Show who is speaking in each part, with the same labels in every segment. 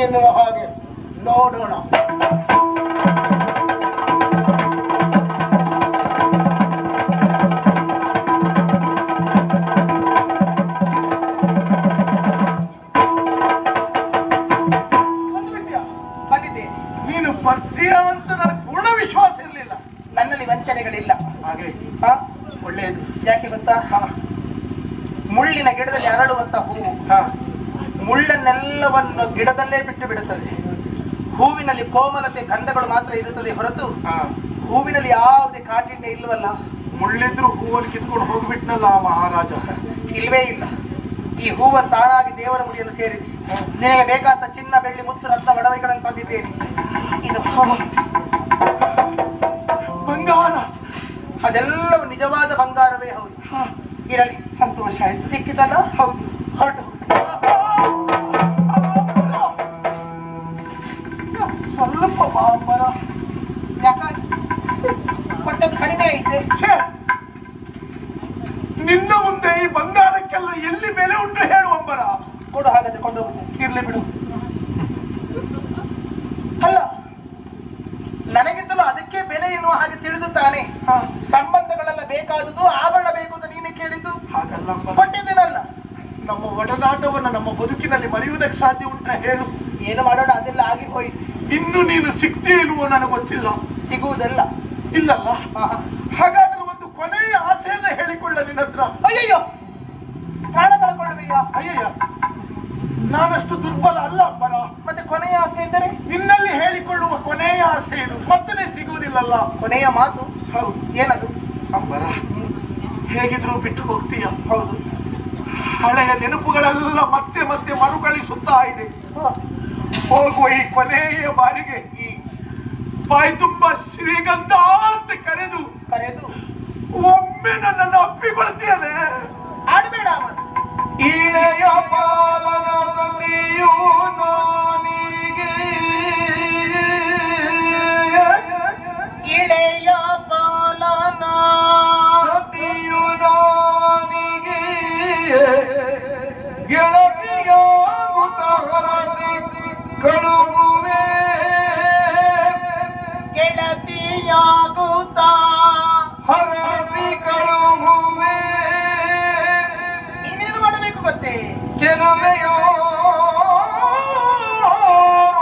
Speaker 1: ಎನ್ನುವ ಹಾಗೆ ನೋಡೋಣ.
Speaker 2: ನೀನು ಬರ್ತೀಯ ಅಂತ ನನಗೆ ಪೂರ್ಣ ವಿಶ್ವಾಸ ಇರಲಿಲ್ಲ.
Speaker 3: ನನ್ನಲ್ಲಿ ವಂಚನೆಗಳಿಲ್ಲ.
Speaker 2: ಹಾಗೆ,
Speaker 3: ಹಾ,
Speaker 2: ಒಳ್ಳೆಯದು.
Speaker 3: ಯಾಕೆ ಗೊತ್ತಾ? ಮುಳ್ಳಿನ ಗಿಡದಲ್ಲಿ ಅರಳುವಂತ ಹೂವು.
Speaker 2: ಹಾ.
Speaker 3: ಮುಳ್ಳನ್ನೆಲ್ಲವನ್ನು ಗಿಡದಲ್ಲೇ ಬಿಟ್ಟು ಬಿಡುತ್ತದೆ. ಹೂವಿನಲ್ಲಿ ಕೋಮಲತೆ ಗಂಧಗಳು ಮಾತ್ರ ಇರುತ್ತದೆ ಹೊರತು ಹೂವಿನಲ್ಲಿ ಯಾವುದೇ ಕಾಠಿಣ್ಯ ಇಲ್ಲವಲ್ಲ?
Speaker 2: ಮುಳ್ಳಿದ್ರು ಹೂವನ್ನು ಕಿತ್ಕೊಂಡು ಹೋಗ್ಬಿಟ್ನಲ್ಲ ಮಹಾರಾಜ.
Speaker 3: ಇಲ್ವೇ ಇಲ್ಲ. ಈ ಹೂವ ತಾನಾಗಿ ದೇವರ ಮುಡಿಯನ್ನು ಸೇರಿದೆ. ನಿನಗೆ ಬೇಕಾದ ಚಿನ್ನ ಬೆಳ್ಳಿ ಮುತ್ತು ರತ್ನ ಒಡವೆಗಳನ್ನು ತಂದಿದ್ದೇನೆ. ಇದು
Speaker 2: ಬಂಗಾರ.
Speaker 3: ಅದೆಲ್ಲವೂ ನಿಜವಾದ ಬಂಗಾರವೇ ಹೌದು. ಇರಲಿ.
Speaker 2: ಸಂತೋಷ ಆಯ್ತು.
Speaker 3: ಸಿಕ್ಕಿದಲ್ಲ ಹೌದು. ಹೊರಟು.
Speaker 2: ಸ್ವಲ್ಪ ಬರ
Speaker 3: ಯಾಕಂದ್ರೆ ಕೊಟ್ಟದ್ದು ಕಡಿಮೆ ಐತೆ!
Speaker 2: ನಿನ್ನ ಮುಂದೆ ಈ ಬಂಗಾರಕ್ಕೆಲ್ಲ ಎಲ್ಲಿ ಬೆಲೆ ಉಂಟು ಹೇಳು ಅಂಬರ.
Speaker 3: ಕೊಡು ಹಾಗಾದ್ರೆ ಕೊಂಡು
Speaker 2: ಇರ್ಲಿ ಬಿಡು.
Speaker 3: ಅಲ್ಲ ನನಗಿಂತಲೂ ಅದಕ್ಕೆ ಬೆಲೆ ಎನ್ನುವ ಹಾಗೆ ತಿಳಿದು ತಾನೆ. ಸಂಬಂಧಗಳೆಲ್ಲ ಬೇಕಾದುದು ಆಭರಣ ಬೇಕು ಅಂತ ನೀನೆ ಕೇಳಿದ್ದು?
Speaker 2: ಹಾಗಲ್ಲ
Speaker 3: ಕೊಟ್ಟಿದ್ದೀನಲ್ಲ.
Speaker 2: ನಮ್ಮ ಒಡನಾಟವನ್ನು ನಮ್ಮ ಬದುಕಿನಲ್ಲಿ ಮರೆಯುವುದಕ್ಕೆ ಸಾಧ್ಯ ಉಂಟ ಹೇಳು.
Speaker 3: ಏನು ಮಾಡೋಣ ಅದೆಲ್ಲ ಆಗಿ ಹೋಯ್ತು.
Speaker 2: ಇನ್ನು ನೀನು ಸಿಗ್ತೀಯ ಇಲ್ವೋ ನನಗೆ ಗೊತ್ತಿಲ್ಲ.
Speaker 3: ಸಿಗುವುದಲ್ಲ.
Speaker 2: ಇಲ್ಲಲ್ಲ. ಹಾಗಾದ್ರೆ ಒಂದು ಕೊನೆಯ ಆಸೆಯನ್ನ ಹೇಳಿಕೊಳ್ಳ ನಿನ್ನ ಹತ್ರ.
Speaker 3: ಅಯ್ಯಯ್ಯೋ! ಪ್ರಾಣ ಕಳ್ಕೊಳ್ಳಬೇಕ
Speaker 2: ಅಯ್ಯಯ್ಯ! ನಾನಷ್ಟು ದುರ್ಬಲ ಅಲ್ಲ ಅಂಬರ
Speaker 3: ಮತ್ತೆ ಕೊನೆಯ ಆಸೆ ಎಂದರೆ?
Speaker 2: ನಿನ್ನಲ್ಲಿ ಹೇಳಿಕೊಳ್ಳುವ ಕೊನೆಯ ಆಸೆ ಇದು. ಮತ್ತೆ ಸಿಗುವುದಿಲ್ಲಲ್ಲ?
Speaker 3: ಕೊನೆಯ ಮಾತು?
Speaker 2: ಹೌದು.
Speaker 3: ಏನದು?
Speaker 2: ಅಂಬರ ಹೇಗಿದ್ರು ಬಿಟ್ಟು ಹೋಗ್ತೀಯ?
Speaker 3: ಹೌದು.
Speaker 2: ಹಳೆಯ ನೆನಪುಗಳೆಲ್ಲ ಮತ್ತೆ ಮತ್ತೆ ಮರುಕಳಿಸುತ್ತಾ ಇದೆ. ಹೋಗುವ ಈ ಕೊನೆಯ ಬಾರಿಗೆ ಬಾಯಿ ತುಂಬ ಶ್ರೀಗಂಧ ಅಂತ ಕರೆದು
Speaker 3: ಕರೆದು
Speaker 2: ಒಮ್ಮೆ ನನ್ನನ್ನು ಅಪ್ಪಿಕೊಳ್ತೀಯನೆ
Speaker 3: ಆಡಬೇಡ
Speaker 2: ಇಳೆಯ ಪಾಲನ ತಂದೆಯು ನಾನಿಗೆ
Speaker 3: ನೀನೇನು ಮಾಡಬೇಕು ಗೊತ್ತೇ
Speaker 2: ಚೆಲುವೆಯೋ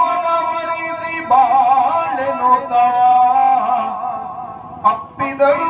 Speaker 2: ಒಲವರಿಸಿ ಬಾಳೆನುತ ಅಪ್ಪಿದಳು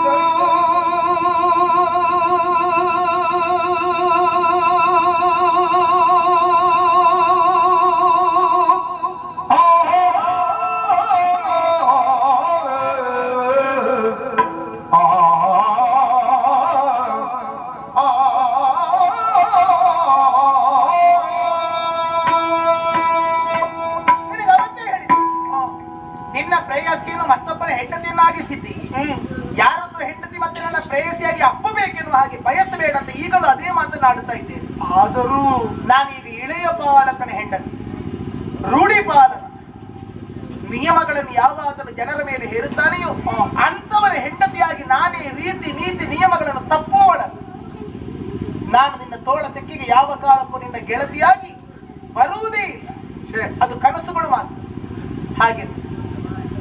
Speaker 3: ಪ್ರೇಯಸಿಯನ್ನು ಮತ್ತೊಬ್ಬರ ಹೆಂಡತಿಯನ್ನಾಗಿಸಿದ್ದಿ. ಯಾರೊಂದು ಹೆಂಡತಿ ಮತ್ತೆ ನನ್ನ ಪ್ರೇಯಸಿಯಾಗಿ ಅಪ್ಪಬೇಕೆನ್ನುವ ಹಾಗೆ ಬಯಸಬೇಡ ಅಂತ ಈಗಲೂ ಅದೇ ಮಾತನಾಡುತ್ತಾ ಇದ್ದೇನೆ.
Speaker 2: ಆದರೂ
Speaker 3: ನಾನೀಗ ಇಳೆಯ ಪಾಲಕನ ಹೆಂಡತಿ ರೂಢಿ ಪಾಲನ ನಿಯಮಗಳನ್ನು ಯಾವಾಗಲೂ ಜನರ ಮೇಲೆ ಹೇರುತ್ತಾನೆಯೋ ಅಂತವರ ಹೆಂಡತಿಯಾಗಿ ನಾನೇ ರೀತಿ ನೀತಿ ನಿಯಮಗಳನ್ನು ತಪ್ಪುವಳ ನಾನು ನಿನ್ನ ತೋಳ ತೆಕ್ಕಿಗೆ ಯಾವ ಕಾಲಕ್ಕೂ ನಿನ್ನ ಗೆಳತಿಯಾಗಿ ಬರುವುದೇ ಇಲ್ಲ. ಅದು ಕನಸುಗಳು ಮಾತ್ರ. ಹಾಗೆ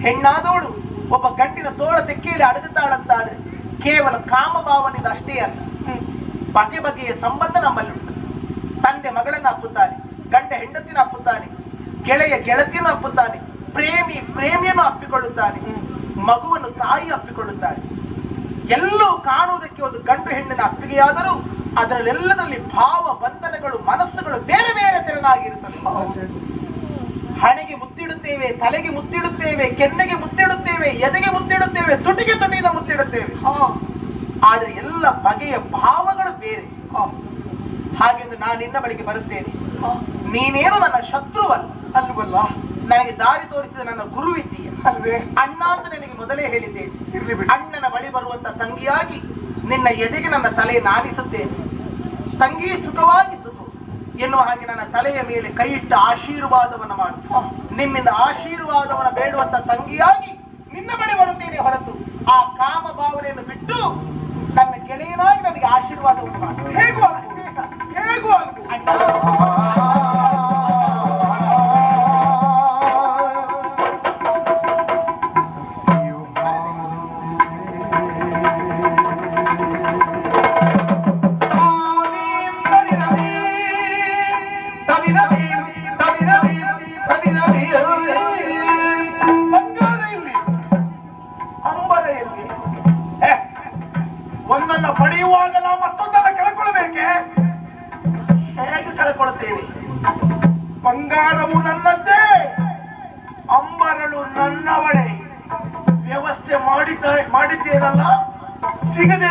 Speaker 3: ಹೆಣ್ಣಾದವಳು ಒಬ್ಬ ಗಂಡಿನ ತೋಳ ತೆಕ್ಕೆಯಲ್ಲಿ ಅಡಗುತ್ತಾಳಂತಾದ್ರೆ ಕೇವಲ ಕಾಮಭಾವನಿಂದ ಅಷ್ಟೇ ಅಲ್ಲ. ಬಗೆ ಬಗೆಯ ಸಂಬಂಧ ನಮ್ಮಲ್ಲಿ ಉಂಟು ತಂದೆ ಮಗಳನ್ನ ಅಪ್ಪುತ್ತಾನೆ ಗಂಡ ಹೆಂಡತಿನ ಅಪ್ಪುತ್ತಾನೆ ಗೆಳೆಯ ಗೆಳತಿಯನ್ನು ಅಪ್ಪುತ್ತಾನೆ ಪ್ರೇಮಿ ಪ್ರೇಮಿಯನ್ನು ಅಪ್ಪಿಕೊಳ್ಳುತ್ತಾನೆ, ಮಗುವನ್ನು ತಾಯಿ ಅಪ್ಪಿಕೊಳ್ಳುತ್ತಾನೆ ಎಲ್ಲೂ ಕಾಣುವುದಕ್ಕೆ ಒಂದು ಗಂಡು ಹೆಣ್ಣಿನ ಅಪ್ಪಿಗೆಯಾದರೂ ಅದರಲ್ಲೆಲ್ಲದರಲ್ಲಿ ಭಾವ ಬಂಧನಗಳು ಮನಸ್ಸುಗಳು ಬೇರೆ ಬೇರೆ ತೆರನಾಗಿರುತ್ತದೆ ಹಣೆಗೆ ಮುತ್ತಿಡುತ್ತೇವೆ ತಲೆಗೆ ಮುತ್ತಿಡುತ್ತೇವೆ ಕೆನ್ನೆಗೆ ಮುತ್ತಿಡುತ್ತೇವೆ ಎದೆಗೆ ಮುತ್ತಿಡುತ್ತೇವೆ ತುಟಿಗೆ ತುಟಿಯಿಂದ ಮುತ್ತಿಡುತ್ತೇವೆ. ಆದರೆ ಎಲ್ಲ ಬಗೆಯ ಭಾವಗಳು ಬೇರೆ. ಹಾಗೆಂದು ನಾನು ನಿನ್ನ ಬಳಿಗೆ ಬರುತ್ತೇನೆ. ನೀನೇನು ನನ್ನ ಶತ್ರುವಲ್ಲ.
Speaker 2: ಅಲ್ವಲ್ಲ?
Speaker 3: ನನಗೆ ದಾರಿ ತೋರಿಸಿದ ನನ್ನ ಗುರುವಿದ್ದೀಯ.
Speaker 2: ಅಲ್ವೇ?
Speaker 3: ಅಣ್ಣ ಅಂತ ನಿನಗೆ ಮೊದಲೇ ಹೇಳಿದ್ದೇನೆ. ಅಣ್ಣನ ಬಳಿ ಬರುವಂತ ತಂಗಿಯಾಗಿ ನಿನ್ನ ಎದೆಗೆ ನನ್ನ ತಲೆ ನಾನಿಸುತ್ತೇನೆ ತಂಗಿ ಸುಖವಾಗಿದ್ದು ಎನ್ನುವ ಹಾಗೆ ನನ್ನ ತಲೆಯ ಮೇಲೆ ಕೈ ಇಟ್ಟ ಆಶೀರ್ವಾದವನ್ನು ಮಾಡು. ನಿಮ್ಮಿಂದ ಆಶೀರ್ವಾದವನ್ನು ಬೇಡುವಂತ ತಂಗಿಯಾಗಿ ನಿನ್ನ ಬಳಿ ಬರುತ್ತೇನೆ ಹೊರತು. ಆ ಕಾಮ ಭಾವನೆಯನ್ನು ಬಿಟ್ಟು ನನ್ನ ಗೆಳೆಯನಾಗಿ ನನಗೆ ಆಶೀರ್ವಾದವನ್ನು ಮಾಡು.
Speaker 2: ಹೇಗೂ ಬಂಗಾರವು ನನ್ನದ್ದೇ. ಅಂಬರಳು ನನ್ನವಳೆ. ವ್ಯವಸ್ಥೆ ಮಾಡಿದ್ದ ಮಾಡಿದ್ದೇನಲ್ಲ? ಸಿಗದೆ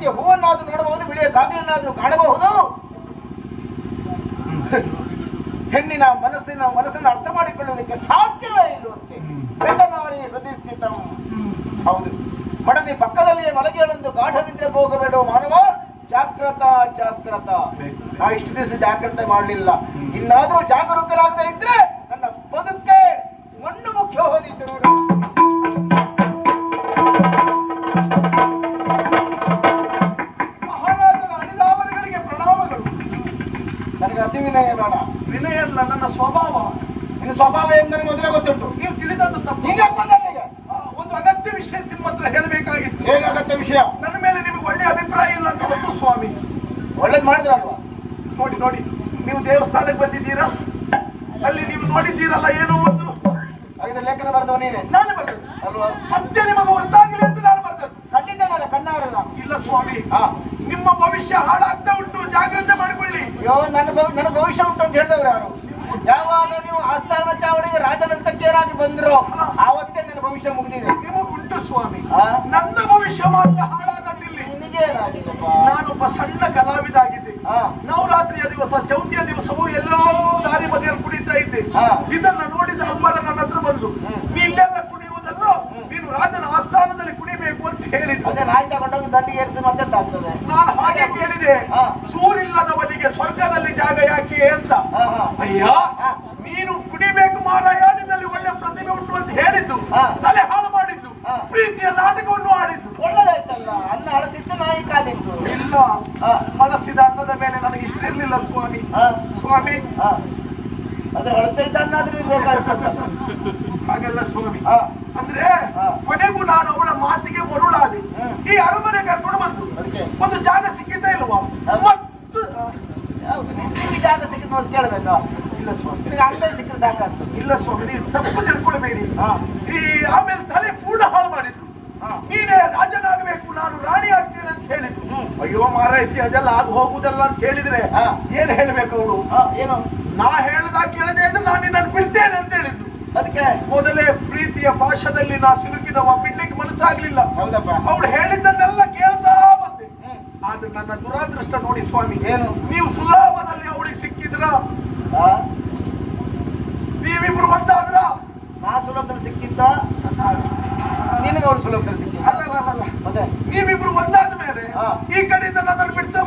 Speaker 1: ಅತ್ಯ ಹೂವನ್ನಾದ್ರೂ ನೋಡಬಹುದು, ಬಿಳಿಯ ಕಾಗೆಯನ್ನಾದ್ರೂ ಕಾಣಬಹುದು. ಹೆಣ್ಣಿನ ಮನಸ್ಸಿನ ಮನಸ್ಸನ್ನು ಅರ್ಥ ಮಾಡಿಕೊಳ್ಳುವುದಕ್ಕೆ ಸಾಧ್ಯವೇ ಇಲ್ಲವಂತೆ ಬೆಟ್ಟನವರಿ ಪ್ರತಿಷ್ಠಿತ ಹೌದು. ಮಡದಿ ಪಕ್ಕದಲ್ಲಿಯೇ ಮಲಗಿಯಲೆಂದು ಗಾಢ ನಿದ್ರೆ ಹೋಗಬೇಡ ಮಾನವ, ಜಾಗ್ರತ ಜಾಗ್ರತ. ನಾ ಇಷ್ಟು ದಿವಸ ಜಾಗ್ರತೆ ಮಾಡಲಿಲ್ಲ. ಇನ್ನಾದ್ರೂ ಜಾಗರೂಕರಾಗದೇ ಇದ್ರೆ ನನಗೆ ಅತಿ ವಿನಯ ಬೇಡ
Speaker 2: ವಿನಯ ಅಲ್ಲ ನನ್ನ ಸ್ವಭಾವ.
Speaker 1: ನಿನ್ನ ಸ್ವಭಾವ ಏನು ನನಗೆ ಮೊದಲೇ ಗೊತ್ತುಂಟು
Speaker 2: ನೀವು ತಿಳಿದಂತ ತಪ್ಪು.
Speaker 1: ಈಗ ಬಂದಲ್ಲಿಗೆ
Speaker 2: ಒಂದು ಅಗತ್ಯ ವಿಷಯ ನಿಮ್ಮ ಹತ್ರ ಹೇಳಬೇಕಾಗಿತ್ತು.
Speaker 1: ಅಗತ್ಯ ವಿಷಯ?
Speaker 2: ನನ್ನ ಮೇಲೆ ನಿಮಗೆ ಒಳ್ಳೆಯ ಅಭಿಪ್ರಾಯ ಇಲ್ಲ ಅಂತ ಗೊತ್ತು ಸ್ವಾಮಿ.
Speaker 1: ಒಳ್ಳೇದು ಮಾಡಿದ್ರಲ್ವಾ?
Speaker 2: ನೋಡಿ ನೋಡಿ. ನೀವು ದೇವಸ್ಥಾನಕ್ಕೆ ಬಂದಿದ್ದೀರಾ? ಅಲ್ಲಿ ನೀವು ನೋಡಿದ್ದೀರಲ್ಲ ಏನೋ ಒಂದು.
Speaker 1: ಹಾಗಿದ್ರೆ ಲೇಖನ ಬರೆದವ ನೀನೆ?
Speaker 2: ನಾನು ಬರ್ತದೆ
Speaker 1: ಅಲ್ವಾ?
Speaker 2: ಸತ್ಯ ನಿಮಗೆ ಗೊತ್ತಾಗಲಿ ಅಂತ ನಾನು ಬರ್ತದೆ
Speaker 1: ಕಣ್ಣಿದಾಗ ಕಣ್ಣಾರಲ್ಲ.
Speaker 2: ಇಲ್ಲ ಸ್ವಾಮಿ. ನಿಮ್ಮ ಭವಿಷ್ಯ ಹಾಳಾಗ್ತಾ ಉಂಟು. ಜಾಗ್ರತೆ ಮಾಡ್ಕೊಳ್ಳಿ.
Speaker 1: ಅಯ್ಯೋ ನನ್ನ ಭವ- ನನ್ನ ಭವಿಷ್ಯ ಉಂಟು ಅಂತ ಹೇಳಿದವ್ರು ಯಾರು? ಯಾವಾಗ ನೀವು ಆಸ್ಥಾನ ಚಾವಡಿ ರಾಜನಂತಕ್ಕೇರಾಗಿ ಬಂದ್ರು ಆವತ್ತೇ ನನ್ನ ಭವಿಷ್ಯ ಮುಗಿದಿದೆ.
Speaker 2: ಉಂಟು ಸ್ವಾಮಿ. ನನ್ನ ಭವಿಷ್ಯ ಮಾತ್ರ ಹಾಳಾಗದಿಲ್ಲಿ ನಾನೊಬ್ಬ ಸಣ್ಣ ಕಲಾವಿದ ಆಗಿದ್ದೆ. ನವರಾತ್ರಿಯ ದಿವಸ ಚೌತಿಯ ದಿವಸವೂ ಎಲ್ಲೋ ದಾರಿ ಬದಿಯಲ್ಲಿ ಕುಡಿತಾ ಇದ್ದೆ. ಇದನ್ನ ನೋಡಿದ ಅಮ್ಮನ ನನ್ನ ಹತ್ರ ಬಂದು ನೀ ಇಲ್ಲೆಲ್ಲ ಕುಣಿಯುವುದಲ್ಲ ನೀನು ರಾಜನ ಆಸ್ಥಾನದಲ್ಲಿ ಕುಣಿಬೇಕು ಅಂತ ಹೇಳಿದ್ರು
Speaker 1: ಅದೇ ನಾಯಿ ತಗೊಂಡೋಗಿ ದಂಡಿಗೆ ಏರಿಸಿ ಮತ್ತೆ ಆಗ್ತದೆ
Speaker 2: ನಾನು ಹಾಗೆ ಕೇಳಿದೆ
Speaker 1: ಹಾ.
Speaker 2: ಸೂರಿಲ್ಲದವನಿಗೆ ಸ್ವರ್ಗದಲ್ಲಿ ಜಾಗ ಯಾಕೆ ಅಂತ
Speaker 1: ಹಾ, ಹಾ.
Speaker 2: ಅಯ್ಯ
Speaker 1: ಹಾ.
Speaker 2: ನೀನು ಕುಣಿಬೇಕು ಮಾರಾಯ ನಿನ್ನಲ್ಲಿ ಒಳ್ಳೆ ಪ್ರತಿಭೆ ಉಂಟು ಅಂತ ಹೇಳಿದ್ದು
Speaker 1: ಹಾ.
Speaker 2: ತಲೆ ಹಾಳು ಮಾಡಿದ್ದು.
Speaker 1: ಹಾ.
Speaker 2: ಪ್ರೀತಿಯ ನಾಟಕವನ್ನು ಆಡಿದ್ದು.
Speaker 1: ಒಳ್ಳೇದಾಯ್ತಲ್ಲ. ಅನ್ನ ಅಳಸಿತ್ತು ನಾಯಿ ಕಾದಿತ್ತು
Speaker 2: ಇಲ್ಲ. ಮನಸ್ಸಿದ ಅನ್ನದ ಮೇಲೆ ನನಗೆ ಇಷ್ಟ ಇರಲಿಲ್ಲ ಸ್ವಾಮಿ. ಸ್ವಾಮಿ
Speaker 1: ಅದ್ರ ಅಳಸ್ತಾ ಇದ್ದ ಅನ್ನಾದ್ರೂ ಬೇಕಾಗ್ತದೆ
Speaker 2: ಹಾಗಲ್ಲ ಸ್ವಾಮಿ. ಅಂದ್ರೆ. ಕೊನೆಗೂ ನಾನು ಅವಳ ಮಾತಿಗೆ ಮರುಳಾದೆ. ಈ ಅರಮನೆ ಕರ್ಕೊಂಡು
Speaker 1: ಅದಕ್ಕೆ?
Speaker 2: ಒಂದು ಜಾಗ ಸಿಕ್ಕಿದ್ದೇ ಇಲ್ವಾ. ಮತ್ತು
Speaker 1: ನಿಮ್ಗೆ ಜಾಗ ಸಿಕ್ಕಿದ್ದು ಕೇಳಬೇಕು?
Speaker 2: ಇಲ್ಲ ಸ್ವಾಮಿ.
Speaker 1: ನಿಮಗೆ ಅರ್ಥ ಸಿಕ್ಕರೆ ಸಾಕಾಗ್ತದೆ.
Speaker 2: ಇಲ್ಲ ಸ್ವಾಮಿ ನೀವು ತಪ್ಪು ತಿಳ್ಕೊಳ್ಬೇಡಿ.
Speaker 1: ಹಾ.
Speaker 2: ಈ ಆಮೇಲೆ ತಲೆ ಪೂರ್ಣ ಹಾಳು
Speaker 1: ಮಾಡಿದ್ರು.
Speaker 2: ನೀನೇ ರಾಜನಾಗಬೇಕು ನಾನು ರಾಣಿ ಆಗ್ತೇನೆ ಅಂತ ಹೇಳಿದ್ರು. ಅಯ್ಯೋ ಮಾರಾಯ್ತಿ ಅದೆಲ್ಲ ಆಗ ಹೋಗುದಲ್ಲ ಅಂತ ಹೇಳಿದ್ರೆ. ಏನ್ ಹೇಳ್ಬೇಕು ಅವಳು?
Speaker 1: ಏನು?
Speaker 2: ನಾ ಹೇಳ್ದಾಗ ಕೇಳದೆ ಅಂದ್ರೆ ನಾನು ನಿನ್ನನ್ನು ಬಿಡ್ತೇನೆ ಅಂತ ಹೇಳಿದ್ರು.
Speaker 1: ಅದಕ್ಕೆ?
Speaker 2: ಮೊದಲೇ ಪ್ರೀತಿಯ ಪಾಶದಲ್ಲಿ ನಾ ಸಿಲುಕಿದವ ಬಿಡ್ಲಿಕ್ಕೆ ಮನಸ್ಸಾಗ್ಲಿಲ್ಲ.
Speaker 1: ಹೌದಪ್ಪ.
Speaker 2: ಅವಳು ಹೇಳಿದ್ದನ್ನೆಲ್ಲ ಕೇಳ್ತಾ ಬಂದೆ. ಆದ್ರೆ ನನ್ನ ದುರಾದೃಷ್ಟ ನೋಡಿ ಸ್ವಾಮಿ
Speaker 1: ಏನು?
Speaker 2: ನೀವು ಸುಲಭದಲ್ಲಿ ಅವಳಿಗೆ ಸಿಕ್ಕಿದ್ರ? ನೀವಿಬ್ರು ಒಂದಾದ್ರ?
Speaker 1: ನಾ ಸುಲಭದಲ್ಲಿ ಸಿಕ್ಕಿದ್ದ ನಿನಗೆ ಅವ್ರು ಸುಲಭದಲ್ಲಿ ಸಿಕ್ಕಿದ್ದ ಮತ್ತೆ
Speaker 2: ನೀವಿಬ್ರು ಒಂದಾದ ಮೇಲೆ. ಈ ಕಡೆಯಿಂದ ನನ್ನನ್ನು ಬಿಡ್ತಾ